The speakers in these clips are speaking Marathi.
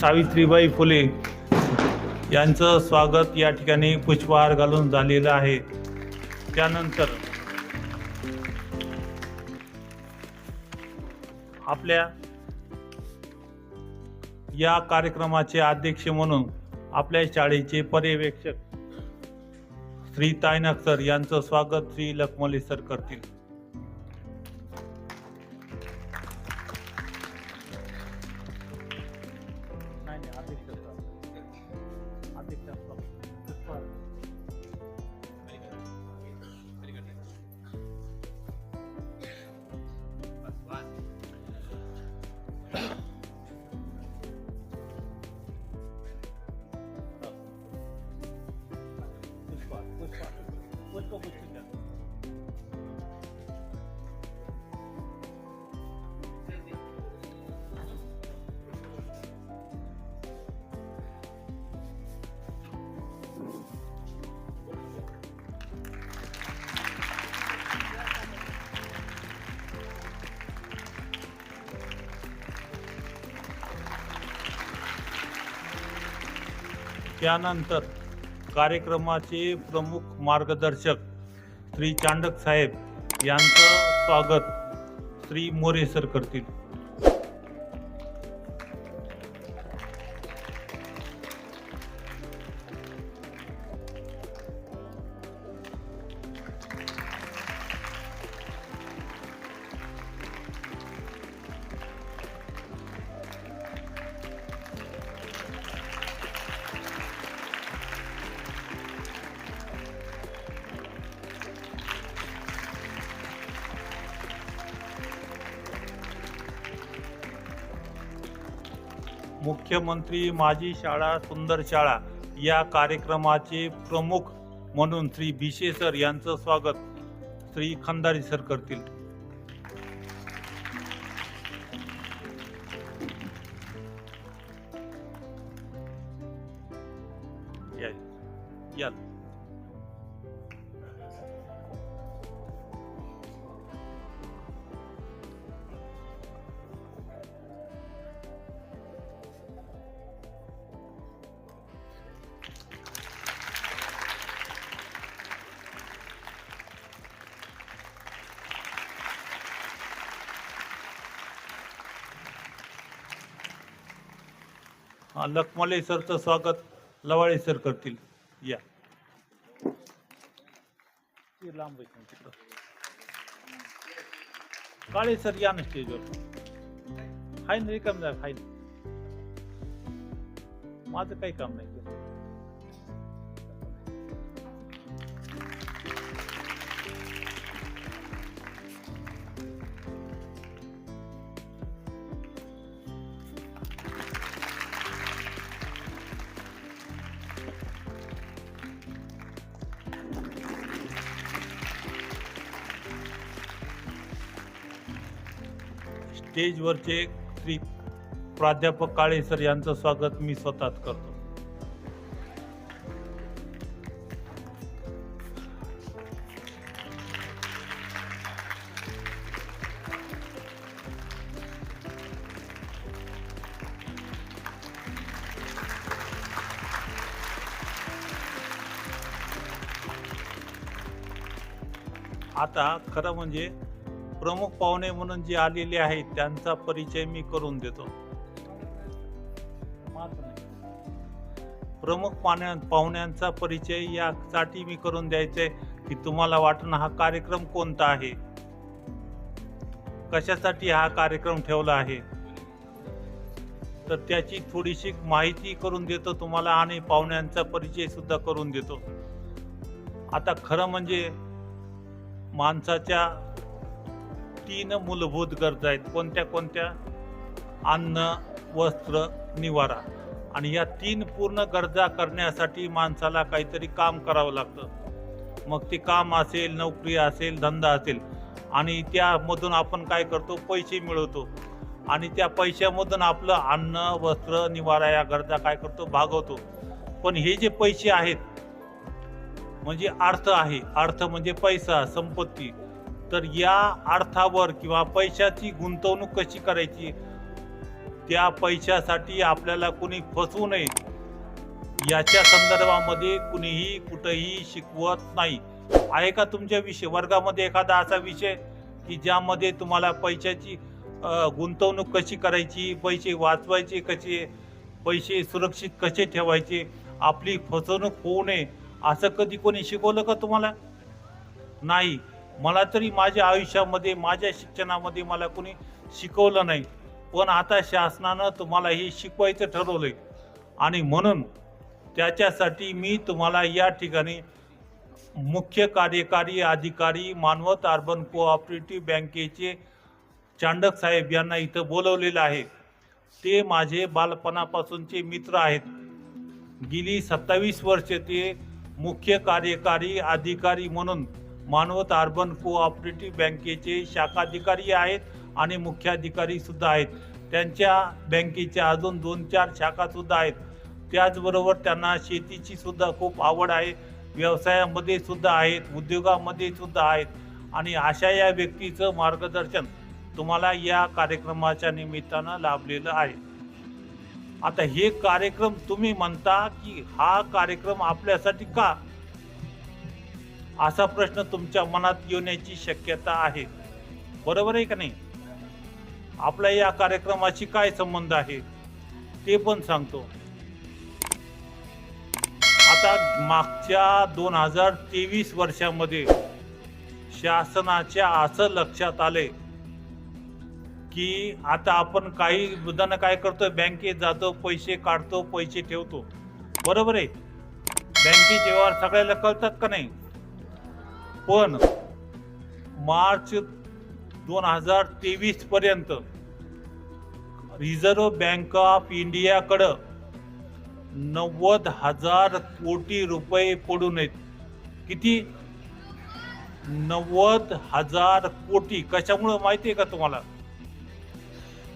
सावित्रीबाई फुले यांचं स्वागत या ठिकाणी पुष्पहार घालून झालेलं आहे. त्यानंतर आपल्या या कार्यक्रमाचे अध्यक्ष म्हणून आपल्या शाळेचे पर्यवेक्षक श्री तायनाक सर यांचं स्वागत श्री लखमले सर करतील. त्यानंतर कार्यक्रमाचे प्रमुख मार्गदर्शक श्री चांडक साहेब यांचं स्वागत श्री मोरे सर करतील. मुख्यमंत्री माझी शाळा सुंदर शाळा या कार्यक्रमाचे प्रमुख म्हणून श्री भिशे सर यांचं स्वागत श्री खंदारी सर करतील. या या. लखमले सरचं स्वागत लवाळे सर करतील. या. लांब काळे सर या ना स्टेजवर हाय ना रिकाम जा हाय माझं काही काम नाही. स्टेजवरचे श्री प्राध्यापक काळे सर यांचं स्वागत मी स्वतःच करतो. आता खरं म्हणजे प्रमुख पाहुणे म्हणून जे आलेले आहेत त्यांचा परिचय मी करून देतो. प्रमुख पाहुण्यांचा परिचय यासाठी मी करून द्यायचे की तुम्हाला वाटणं हा कार्यक्रम कोणता आहे? कशासाठी हा कार्यक्रम ठेवला आहे? तर त्याची थोडीशी माहिती करून देतो तुम्हाला आणि पाहुण्यांचा परिचय सुद्धा करून देतो. आता खरं म्हणजे माणसाच्या तीन मूलभूत गरजा आहेत. कोणत्या कोणत्या? अन्न वस्त्र निवारा. आणि या तीन पूर्ण गरजा करण्यासाठी माणसाला काहीतरी काम करावं लागतं. मग ते काम असेल नोकरी असेल धंदा असेल आणि त्यामधून आपण काय करतो? पैसे मिळवतो. आणि त्या पैशामधून आपलं अन्न वस्त्र निवारा या गरजा काय करतो? भागवतो. पण हे जे पैसे आहेत म्हणजे अर्थ आहे. अर्थ म्हणजे पैसा संपत्ती. तर या अर्थावर किंवा पैशाची गुंतवणूक कशी करायची त्या पैशासाठी आपल्याला कुणी फसवू नये याच्या संदर्भामध्ये कुणीही कुठंही शिकवत नाही. आहे का तुमच्या विषय? वर्गामध्ये एखादा असा विषय की ज्यामध्ये तुम्हाला पैशाची गुंतवणूक कशी करायची पैसे वाचवायचे कसे पैसे सुरक्षित कसे ठेवायचे आपली फसवणूक होऊ नये असं कधी कोणी शिकवलं का तुम्हाला? नाही. मला तरी माझ्या आयुष्यामध्ये माझ्या शिक्षणामध्ये मला कोणी शिकवलं नाही. पण आता शासनानं तुम्हाला हे शिकवायचं ठरवलंय. आणि म्हणून त्याच्यासाठी मी तुम्हाला या ठिकाणी मुख्य कार्यकारी अधिकारी मानवत अर्बन कोऑपरेटिव्ह बँकेचे चांडक साहेब यांना इथं बोलवलेलं आहे. ते माझे बालपणापासूनचे मित्र आहेत. गेली सत्तावीस वर्ष ते मुख्य कार्यकारी अधिकारी म्हणून मानवत अर्बन कोऑपरेटिव्ह बँकेचे शाखाधिकारी आहेत आणि मुख्याधिकारी सुद्धा आहेत. त्यांच्या बँकेच्या अजून दोन चार शाखासुद्धा आहेत. त्याचबरोबर त्यांना शेतीची सुद्धा खूप आवड आहे. व्यवसायामध्ये सुद्धा आहेत उद्योगामध्ये सुद्धा आहेत. आणि अशा या व्यक्तीचं मार्गदर्शन तुम्हाला या कार्यक्रमाच्या निमित्तानं लाभलेलं आहे. आता हे कार्यक्रम तुम्ही म्हणता की हा कार्यक्रम आपल्यासाठी का असा प्रश्न तुमच्या मनात येण्याची शक्यता आहे. बरोबर आहे का नाही? आपल्या या कार्यक्रमाशी काय संबंध आहे? ते पण सांगतो. आता मागच्या दोन हजार तेवीस वर्षामध्ये शासनाच्या असं लक्षात आले की आता आपण काही जण काय करतो? बँकेत जातो पैसे काढतो पैसे ठेवतो. बरोबर आहे? बँकेचे व्यवहार सगळ्याला कळतात का नाही? पण मार्च दोन हजार तेवीस पर्यंत रिझर्व्ह बँक ऑफ इंडियाकडं नव्वद हजार कोटी रुपये पडून आहेत किती? नव्वद हजार कोटी. कशामुळं माहिती आहे का तुम्हाला?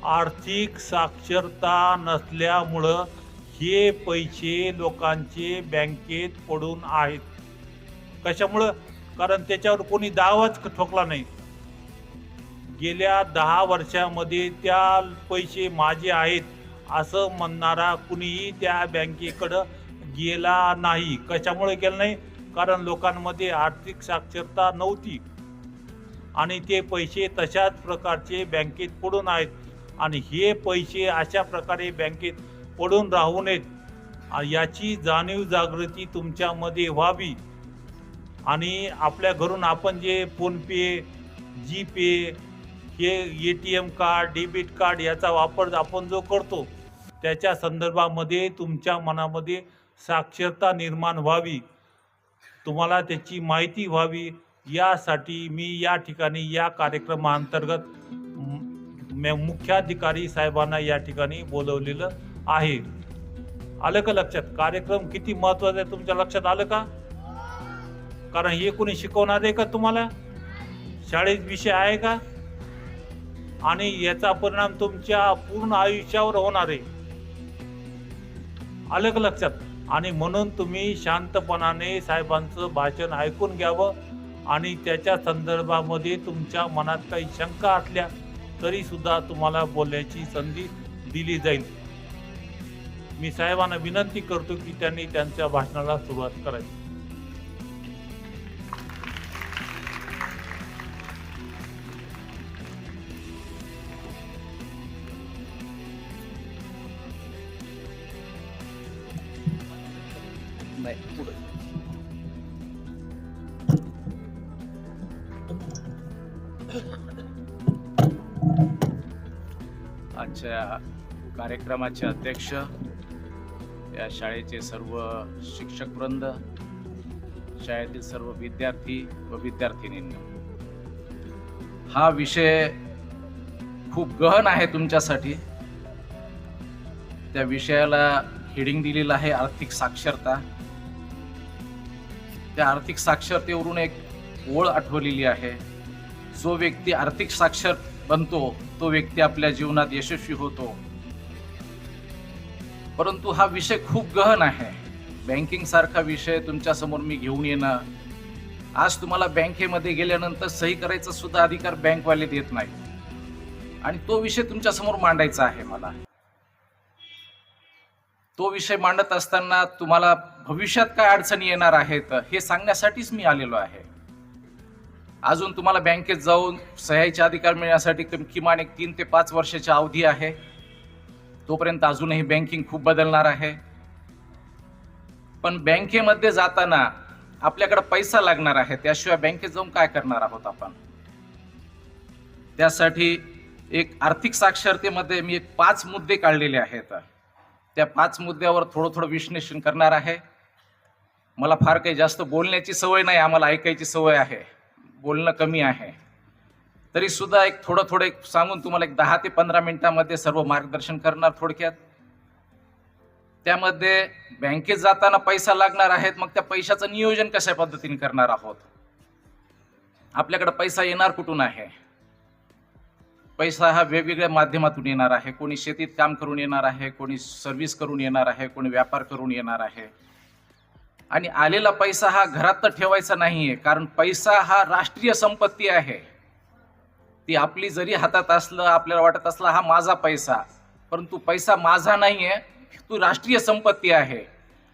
आर्थिक साक्षरता नसल्यामुळं हे पैसे लोकांचे बँकेत पडून आहेत. कशामुळं? कारण त्याच्यावर कोणी दावाच ठोकला नाही. गेल्या दहा वर्षामध्ये त्या पैसे माझे आहेत असं म्हणणारा कुणीही त्या बँकेकडं गेला नाही. कशामुळे गेला नाही? कारण लोकांमध्ये आर्थिक साक्षरता नव्हती. आणि ते पैसे तशाच प्रकारचे बँकेत पडून आहेत. आणि हे पैसे अशा प्रकारे बँकेत पडून राहू नयेत. याची जाणीव जागृती तुमच्यामध्ये व्हावी. आणि आपल्या घरून आपण जे फोनपे जी पे हे A T M card debit card याचा वापर आपण जो करतो त्याच्या संदर्भामध्ये तुमच्या मनामध्ये साक्षरता निर्माण व्हावी. तुम्हाला त्याची माहिती व्हावी. यासाठी मी या ठिकाणी या कार्यक्रमाअंतर्गत म- मुख्याधिकारी साहेबांना या ठिकाणी बोलवलेलं आहे. आलं का लक्षात? कार्यक्रम किती महत्त्वाचा आहे तुमच्या लक्षात आलं का? कारण हे कोणी शिकवणार आहे का तुम्हाला? शाळेत विषय आहे का? आणि याचा परिणाम तुमच्या पूर्ण आयुष्यावर होणार आहे. अलग लक्षात. आणि म्हणून तुम्ही शांतपणाने साहेबांचं भाषण ऐकून घ्यावं. आणि त्याच्या संदर्भामध्ये तुमच्या मनात काही शंका असल्या तरी सुद्धा तुम्हाला बोलण्याची संधी दिली जाईल. मी साहेबांना विनंती करतो की त्यांनी त्यांच्या भाषणाला सुरुवात करायची कार्यक्रमाचे अध्यक्ष या शाळेचे सर्व शिक्षक वृंद शाळेतील सर्व विद्यार्थी व विद्यार्थिनींनी. हा विषय खूप गहन आहे तुमच्यासाठी. त्या विषयाला हेडिंग दिलेलं आहे आर्थिक साक्षरता. त्या आर्थिक साक्षरतेवरून एक ओळ आठवलेली आहे. जो व्यक्ती आर्थिक साक्षर बनतो तो व्यक्ती आपल्या जीवनात यशस्वी होतो. परंतु हा विषय खूप गहन आहे. बँकिंग सारखा विषय तुमच्यासमोर मी घेऊन येणं आज तुम्हाला बँकेमध्ये गेल्यानंतर सही करायचा सुद्धा अधिकार बँकवाले देत नाही. आणि तो विषय तुमच्यासमोर मांडायचा आहे मला. तो विषय मांडत असताना तुम्हाला भविष्यात काय अडचणी येणार आहेत हे सांगण्यासाठीच मी आलेलो आहे. अजून तुम्हाला बँकेत जाऊन सह्याचे अधिकार मिळण्यासाठी किमान एक तीन ते पाच वर्षाची अवधी आहे. तोपर्यंत अजूनही बँकिंग खूप बदलणार आहे. पण बँकेमध्ये जाताना आपल्याकडे पैसा लागणार आहे त्याशिवाय बँकेत जाऊन काय करणार आहोत आपण? त्यासाठी एक आर्थिक साक्षरतेमध्ये मी एक पाच मुद्दे काढलेले आहेत. त्या पाच मुद्द्यावर थोडं थोडं विश्लेषण करणार आहे. मला फार काही जास्त बोलण्याची सवय नाही आम्हाला ऐकायची सवय आहे. बोलणं कमी आहे. तरी सुद्धा एक थोडं थोडं एक सांगून तुम्हाला एक दहा ते पंधरा मिनिटांमध्ये सर्व मार्गदर्शन करणार थोडक्यात. त्यामध्ये बँकेत जाताना पैसा लागणार आहेत मग त्या पैशाचं नियोजन कशा पद्धतीने करणार आहोत? आपल्याकडे पैसा येणार कुठून आहे? पैसा हा वेगवेगळ्या माध्यमातून येणार आहे. कोणी शेतीत काम करून येणार आहे कोणी सर्व्हिस करून येणार आहे कोणी व्यापार करून येणार आहे. आणि आलेला पैसा हा घरात तर ठेवायचा नाहीये कारण पैसा हा राष्ट्रीय संपत्ती आहे. ती आपली जरी हातात असलं आपल्याला वाटत असला हा माझा पैसा. परंतु पैसा माझा नाही आहे तो राष्ट्रीय संपत्ती आहे.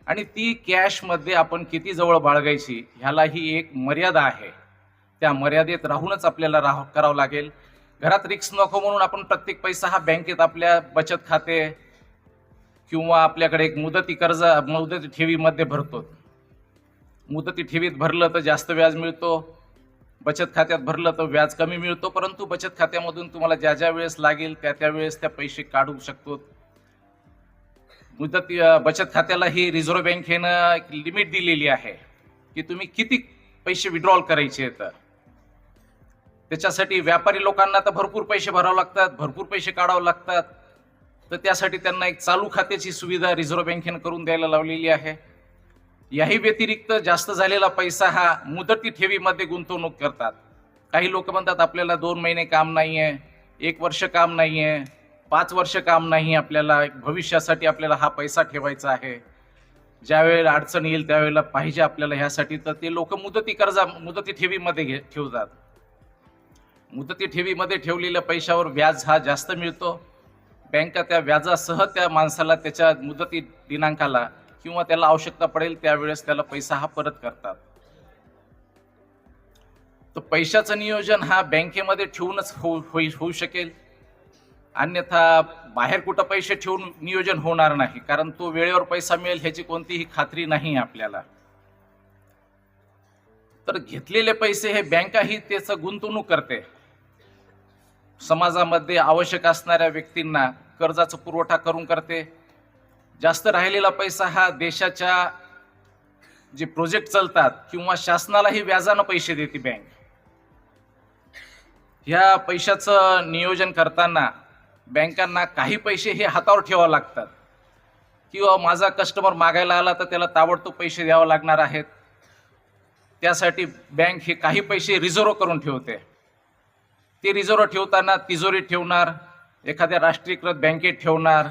आणि ती कॅशमध्ये आपण किती जवळ बाळगायची ह्यालाही एक मर्यादा आहे. त्या मर्यादेत राहूनच आपल्याला राह करावं लागेल. घरात रिक्स नको म्हणून आपण प्रत्येक पैसा हा बँकेत आपल्या बचत खाते किंवा आपल्याकडे एक मुदती कर्ज मुदती ठेवीमध्ये भरतो. मुदती ठेवीत भरलं तर जास्त व्याज मिळतो. बचत खात्यात भरलं तर व्याज कमी मिळतो परंतु बचत खात्यामधून तुम्हाला ज्या ज्या वेळेस लागेल त्या त्या वेळेस त्या पैसे काढू शकतो. मुदत बचत खात्याला ही रिझर्व्ह बँकेनं एक लिमिट दिलेली आहे की तुम्ही किती पैसे विड्रॉल करायचे आहेत. त्याच्यासाठी व्यापारी लोकांना तर भरपूर पैसे भरावे लागतात भरपूर पैसे काढावे लागतात. तर त्यासाठी त्यांना एक चालू खात्याची सुविधा रिझर्व्ह बँकेनं करून द्यायला लावलेली आहे. याही व्यतिरिक्त जास्त झालेला पैसा हा मुदती ठेवीमध्ये गुंतवणूक करतात. काही लोक म्हणतात आपल्याला दोन महिने काम नाही आहे एक वर्ष काम नाही आहे पाच वर्ष काम नाही आपल्याला भविष्यासाठी आपल्याला हा पैसा ठेवायचा आहे. ज्यावेळेला अडचण येईल त्यावेळेला पाहिजे आपल्याला ह्यासाठी. तर ते लोक मुदती कर्जा मुदती ठेवीमध्ये घे ठेवतात. मुदती ठेवीमध्ये ठेवलेल्या पैशावर व्याज हा जास्त मिळतो. बँका त्या व्याजासह त्या माणसाला त्याच्या मुदती दिनांकाला किंवा त्याला आवश्यकता पडेल त्यावेळेस त्याला पैसा हा परत करतात. तर पैशाचं नियोजन हा बँकेमध्ये ठेवूनच होऊ होई- होऊ शकेल. अन्यथा बाहेर कुठं पैसे ठेवून नियोजन होणार नाही कारण तो वेळेवर पैसा मिळेल ह्याची कोणतीही खात्री नाही आपल्याला. तर घेतलेले पैसे हे बँकाही त्याचं गुंतवणूक करते. समाजामध्ये आवश्यक असणाऱ्या व्यक्तींना कर्जाचा पुरवठा करून करते. जास्त राहिलेला पैसा हा देशाच्या जे प्रोजेक्ट चालतात किंवा शासनालाही व्याजानं पैसे देते बँक ह्या पैशाचं नियोजन करताना बँकांना काही पैसे हे हातावर ठेवावे लागतात. किंवा माझा कस्टमर मागायला आला तर त्याला ताबडतोब पैसे द्यावे लागणार आहेत. त्यासाठी बँक हे काही पैसे रिझर्व करून ठेवते. ते रिझर्व ठेवताना तिजोरीत ठेवणार एखाद्या राष्ट्रीयकृत बँकेत ठेवणार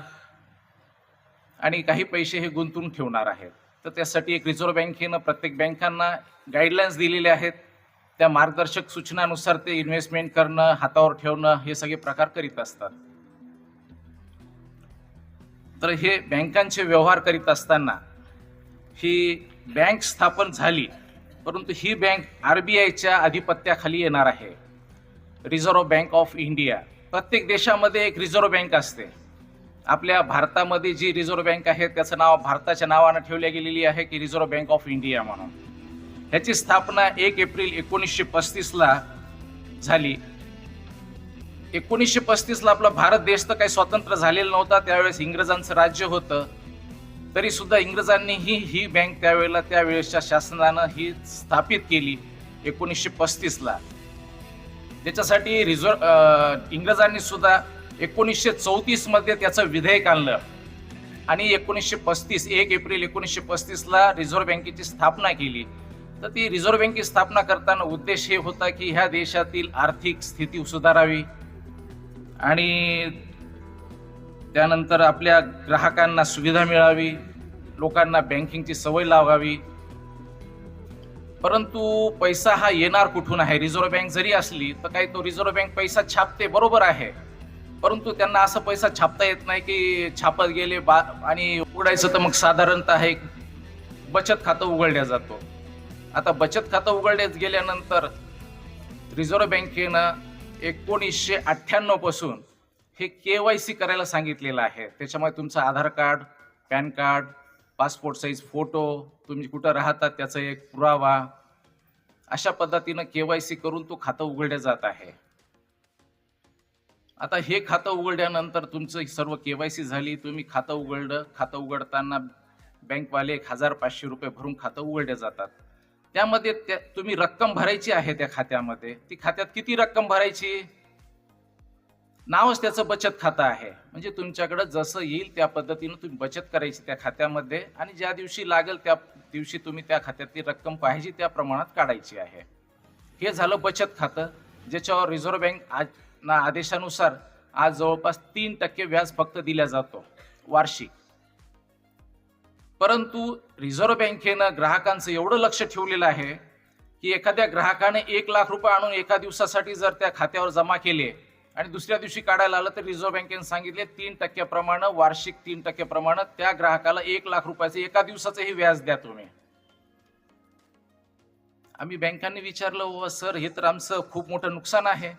आणि काही पैसे हे गुंतवून ठेवणार आहेत. तर त्यासाठी एक रिझर्व्ह बँकेनं प्रत्येक बँकांना गाईडलाईन्स दिलेले आहेत. त्या मार्गदर्शक सूचनानुसार ते इन्व्हेस्टमेंट करणं हातावर ठेवणं हे सगळे प्रकार करीत असतात. तर हे बँकांचे व्यवहार करीत असताना ही बँक स्थापन झाली परंतु ही बँक आर बी आयच्या अधिपत्याखाली येणार आहे. Reserve Bank of India. प्रत्येक देशामध्ये एक रिझर्व्ह बँक असते. आपल्या भारतामध्ये जी रिझर्व्ह बँक आहे त्याचं नाव भारताच्या नावानं ठेवली गेलेली आहे की रिझर्व्ह बँक ऑफ इंडिया म्हणून. ह्याची स्थापना एक एप्रिल एकोणीसशे पस्तीसला झाली. एकोणीसशे पस्तीसला आपला भारत देश तर काही स्वतंत्र झालेला नव्हता त्यावेळेस इंग्रजांचं राज्य होतं. तरी सुद्धा इंग्रजांनी ही ही बँक त्यावेळेला त्यावेळेसच्या शासनानं ही स्थापित केली एकोणीसशे पस्तीसला. त्याच्यासाठी रिझर्व इंग्रजांनी सुद्धा एकोणीसशे चौतीसमध्ये त्याचं विधेयक आणलं. आणि एकोणीसशे पस्तीस एक एप्रिल एकोणीसशे पस्तीसला रिझर्व्ह बँकेची स्थापना केली. तर ती रिझर्व्ह बँकेची स्थापना करताना उद्देश हे होता की ह्या देशातील आर्थिक स्थिती सुधारावी. आणि त्यानंतर आपल्या ग्राहकांना सुविधा मिळावी लोकांना बँकिंगची सवय लावावी परंतु पैसा हा येणार कुठून आहे? रिझर्व्ह बँक जरी असली तर काही तो रिझर्व्ह बँक पैसा छापते बरोबर आहे. परंतु त्यांना असा पैसा छापता येत नाही की छापत गेले बा आणि उघडायचं तर मग साधारणतः एक बचत खातं उघडल्या जातो. आता बचत खातं उघडण्यात गेल्यानंतर रिझर्व्ह बँकेनं एकोणीसशे अठ्ठ्याण्णवपासून हे के वाय सी करायला सांगितलेलं आहे. त्याच्यामुळे तुमचं Aadhaar card PAN card passport size photo तुम्ही कुठं राहतात त्याचा एक पुरावा अशा पद्धतीनं के वाय सी करून तो खातं उघडलं जात आहे. आता हे खातं उघडल्यानंतर तुमचं सर्व के वाय सी झाली तुम्ही खातं उघडलं खातं उघडताना बँकवाले एक हजार पाचशे रुपये भरून खातं उघडले जातात. त्यामध्ये त्या तुम्ही रक्कम भरायची आहे त्या खात्यामध्ये ती खात्यात किती रक्कम भरायची? नावच त्याचं बचत खातं आहे. म्हणजे तुमच्याकडे जसं येईल त्या पद्धतीनं तुम्ही बचत करायची त्या खात्यामध्ये आणि ज्या दिवशी लागेल त्या दिवशी तुम्ही त्या खात्यातली रक्कम पाहिजे त्या प्रमाणात काढायची आहे. हे झालं बचत खातं ज्याच्यावर रिझर्व्ह बँक आज ना आदेशानुसार आज जवळपास तीन टक्के व्याज फक्त दिला जातो वार्षिक. परंतु रिझर्व्ह बँकेनं ग्राहकांचं एवढं लक्ष ठेवलेलं आहे की एखाद्या ग्राहकाने एक लाख रुपये आणून एका दिवसासाठी जर त्या खात्यावर जमा केले आणि दुसऱ्या दिवशी काढायला आलं तर रिझर्व्ह बँकेने सांगितले तीन टक्क्याप्रमाणे वार्षिक तीन टक्क्याप्रमाणे त्या ग्राहकाला एक लाख रुपयाचं एका दिवसाचं हे व्याज द्या तुम्ही. आम्ही बँकांनी विचारलं "व सर हे तर आमचं खूप मोठं नुकसान आहे.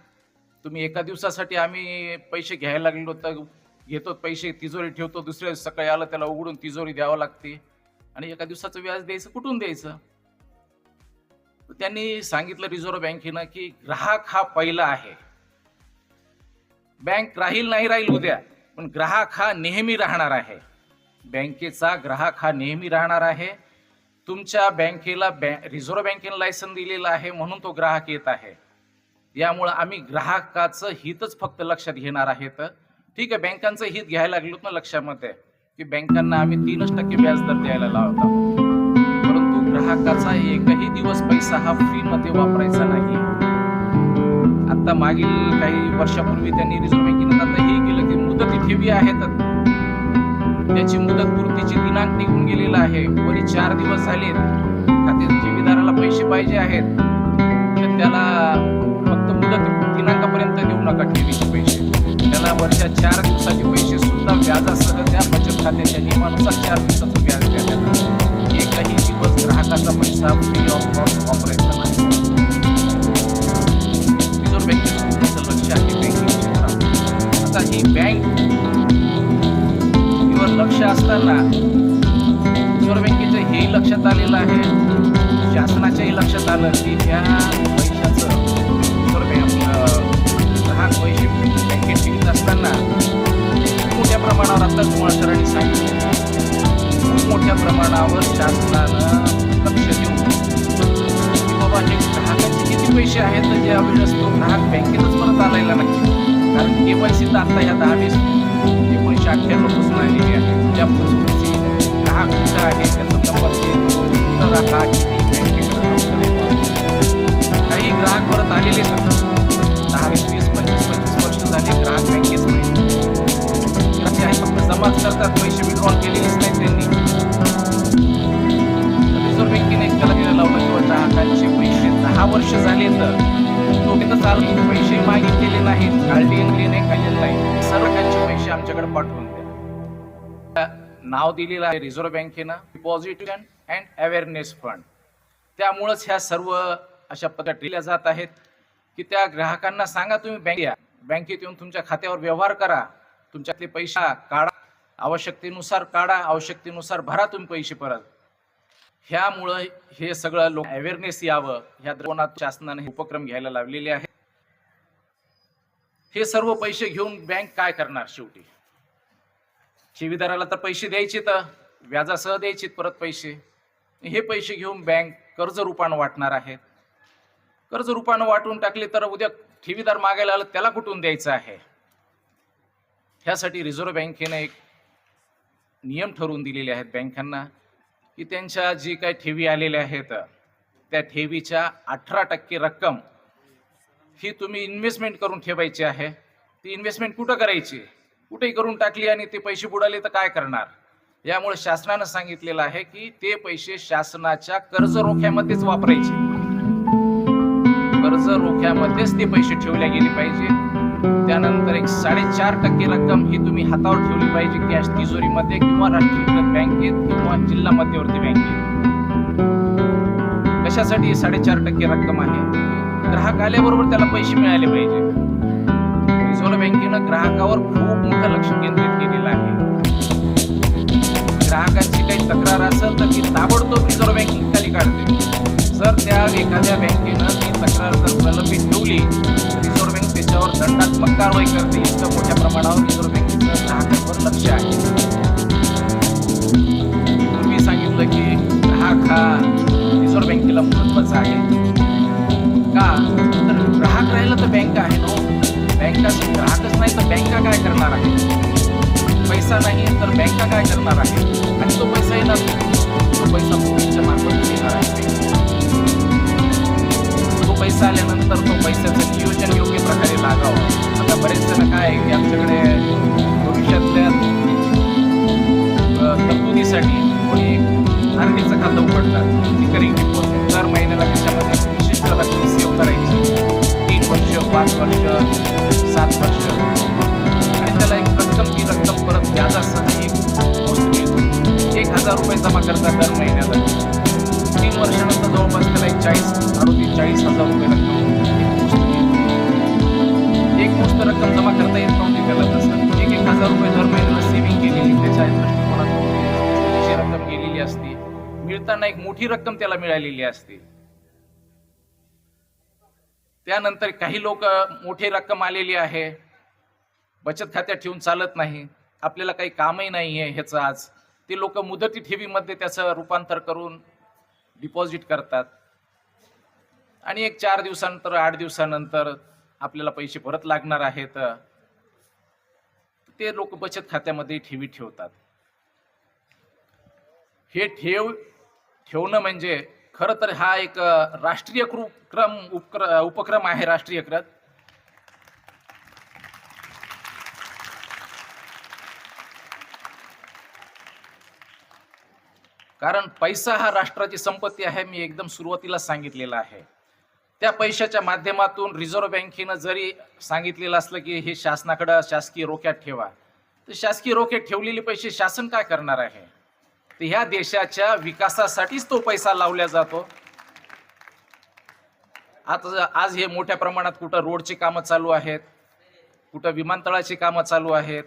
तुम्ही एका दिवसासाठी आम्ही पैसे घ्यायला लागलो तर घेतो पैसे तिजोरी ठेवतो. दुसऱ्या सकाळी आलं त्याला उघडून तिजोरी द्यावं लागते. आणि एका दिवसाचं व्याज द्यायचं कुठून द्यायचं? तर त्यांनी सांगितलं रिझर्व्ह बँकेनं की ग्राहक हा पहिला आहे. बँक राहील नाही राहील उद्या पण ग्राहक हा नेहमी राहणार आहे. बँकेचा ग्राहक हा नेहमी राहणार आहे. तुमच्या बँकेला बॅ रिझर्व्ह बँकेनं लायसन दिलेलं आहे म्हणून तो ग्राहक येत आहे. यामुळं आम्ही ग्राहकाचं हितच फक्त लक्षात घेणार आहेत. ठीक आहे बँकांचं हित घ्यायला लागलो ना लक्षामध्ये की बँकांना आम्ही तीनच टक्के व्याजदर द्यायला लावतो. परंतु ग्राहकाचा एकही दिवस पैसा हा फ्री मध्ये वापरायचा नाही. आता मागील काही वर्षापूर्वी त्यांनी रिझर्व्ह बँकेने आता हे केलं की मुदती ठेवी आहेत. त्याची मुदत पूर्तीची दिनांक निघून गेलेला आहे. वरी चार दिवस झाले खाते ठेवीदाराला पैसे पाहिजे आहेत. तर त्याला मुदत दिनांकापर्यंत देऊ नका ठेवीचे पैसे. त्याला वर्षात चार दिवसाचे पैसे सुद्धा व्याजासह त्या बचत खात्याच्या नियमानुसार चार दिवसाचं व्याज द्या त्याला. एकही दिवस ग्राहकाचा पैसा फ्री ऑफ कॉस्ट वापरायचा नाही. रिझर्व्ह बँकेचं लक्ष आहे बँकिंग क्षेत्रात. आता ही बँक वर लक्ष असताना रिझर्व्ह बँकेचं हेही लक्षात आलेलं आहे. शासनाच्याही लक्षात आलं की ह्या असताना खूप मोठ्या प्रमाणावर आता कुमार सरांनी सांगितले. खूप मोठ्या प्रमाणावर शासनानं लक्ष देऊन की बाबा जे ग्राहकाचे किती पैसे आहेत तर जे वेळेस तो ग्राहक बँकेतच परत आलेला नक्की. कारण के वाय सी तर आता या दहा वीस एकोणीसशे अठ्ठ्याण्णवपासून आलेली आहे. त्यापासूनची ग्राहक कुठं आहे त्याचं नंबर तर हा किती बँकेकडे काही ग्राहक परत आलेले दहा वीस झाले ग्राहक बँकेत नाही. आहे फक्त जमाच करतात पैसे विड्रॉल केलेलेच नाही त्यांनी. रिझर्व्ह बँकेने एक लावलं किंवा ग्राहकांचे पैसे दहा वर्ष झाले तर. तो तिथं चालू पैसे मागितलेले नाहीत काळजी नाही काढलेलं नाही सर्वांचे पैसे आमच्याकडे पाठवून द्या. नाव दिलेलं आहे रिझर्व्ह बँकेनं डिपॉझिट अँड अवेअरनेस फंड त्यामुळंच ह्या सर्व अशा पद्धत दिल्या जात आहेत की त्या ग्राहकांना सांगा तुम्ही बँक या. बँकेत येऊन तुमच्या खात्यावर व्यवहार करा. तुमच्यातले पैसा काढा. आवश्यकतेनुसार काढा. आवश्यकतेनुसार भरा तुम्ही पैसे परत. ह्यामुळं हे सगळं लोक अवेअरनेस यावं. ह्या द्रोणात शासनाने उपक्रम घ्यायला लावलेले आहेत. हे सर्व पैसे घेऊन बँक काय करणार शेवटी? ठेवीदाराला तर पैसे द्यायचे तर व्याजासह द्यायचे परत पैसे. हे पैसे घेऊन बँक कर्ज रूपानं वाटणार आहेत. कर्ज रूपानं वाटून टाकले तर उद्या ठेवीदार मागायला आलं त्याला कुठून द्यायचं आहे? ह्यासाठी रिझर्व्ह बँकेने एक नियम ठरवून दिलेले आहेत बँकांना की त्यांच्या जी काही ठेवी आलेल्या आहेत त्या ठेवीच्या अठरा टक्के रक्कम ही तुम्ही इन्व्हेस्टमेंट करून ठेवायची आहे. ती इन्व्हेस्टमेंट कुठं करायची? कुठेही करून टाकली आणि ते पैसे बुडाले तर काय करणार? यामुळे शासनानं सांगितलेलं आहे की ते पैसे शासनाच्या कर्ज रोख्यामध्येच वापरायचे. कर्ज रोख्यामध्येच ते पैसे ठेवले गेले पाहिजे. त्यानंतर एक साडेचार टक्के रक्कम ही तुम्ही हातावर ठेवली पाहिजे कॅश तिजोरीमध्ये किंवा राष्ट्रीयकृत बँकेत किंवा जिल्हा मध्यवर्ती बँकेत. कशासाठी साडेचार टक्के रक्कम आहे? ग्राहक आल्याबरोबर त्याला पैसे मिळाले पाहिजे. रिझर्व्ह बँकेनं ग्राहकावर खूप मोठं लक्ष केंद्रित केलेलं आहे. ग्राहकांची काही तक्रार असेल तर ती ताबडतोब रिझर्व्ह बँक खाली काढते. जर त्या एखाद्या बँकेनं ती तक्रार जर प्रलंबित ठेवली तर रिझर्व्ह बँक त्याच्यावर दंडात्मक कारवाई करते इतकं मोठ्या प्रमाणावर रिझर्व्ह बँकेचं ग्राहकांवर लक्ष आहे. तुम्ही सांगितलं की ग्राहक हा रिझर्व्ह बँकेला महत्त्वाचा आहे. का? तर ग्राहक राहिला तर बँक आहे ना हो. बँका ग्राहकच नाही तर बँका काय करणार आहे? पैसा नाही तर बँका काय करणार आहे? आणि तो पैसा येणार तो पैसा मुलींच्या मार्फत येणार आहे. पैसा आल्यानंतर तो पैशाचं नियोजन योग्य प्रकारे लागावं. आता बरेच जण काय आहे की आमच्याकडे भविष्यातल्या तरतुदीसाठी कोणी आरडीचं खातं उघडतात. रिकरिंग डिपॉझिट दर महिन्याला त्याच्यामध्ये विशिष्ट रक्कम सेव्ह करायची. तीन वर्ष पाच वर्ष सात वर्ष. आणि त्याला एक रक्कम ती रक्कम परत व्याजासह एक गोष्ट मिळतो. एक हजार रुपये जमा करतात दर महिन्याला. तीन वर्षानंतर जवळपास त्याला एक चाळीस अडोतीस चाळीस हजार रुपये रक्कम एक गोष्ट रक्कम जमा करता येत नव्हती त्याला तसं. एक एक हजार रुपये दर महिन्याला सेव्हिंग केलेली त्याच्या दृष्टिकोनातून रक्कम गेलेली असती. मिळताना एक मोठी रक्कम त्याला मिळालेली असते. त्यानंतर काही लोक मोठी रक्कम आलेली आहे. बचत खात्यात ठेवून चालत नाही. आपल्याला काही कामही नाही आहे ह्याचं आज. ते लोक मुदती ठेवीमध्ये त्याचं रूपांतर करून डिपॉझिट करतात. आणि एक चार दिवसानंतर आठ दिवसानंतर आपल्याला पैसे परत लागणार आहेत. ते लोक बचत खात्यामध्ये ठेवी ठेवतात. हे ठेव ठेवणं म्हणजे खरं तर हा एक राष्ट्रीय कृ- क्रम उपक्र उपक्रम आहे राष्ट्रीयकृत. कारण पैसा हा राष्ट्राची संपत्ती आहे मी एकदम सुरुवातीला सांगितलेला आहे. त्या पैशाच्या माध्यमातून रिझर्व्ह बँकेनं जरी सांगितलेलं असलं की हे शासनाकडं शासकीय रोख्यात ठेवा तर शासकीय रोख्यात ठेवलेले पैसे शासन काय करणार आहे? तर ह्या देशाच्या विकासासाठीच तो पैसा लावला जातो. आता आज हे मोठ्या प्रमाणात कुठं रोडची कामं चालू आहेत कुठं विमानतळाची कामं चालू आहेत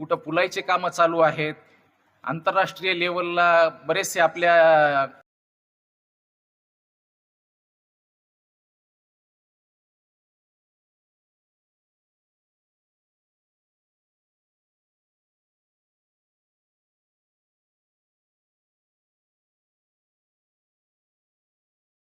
कुठं पुलाईची कामं चालू आहेत आंतरराष्ट्रीय लेवलला बरेचसे आपल्या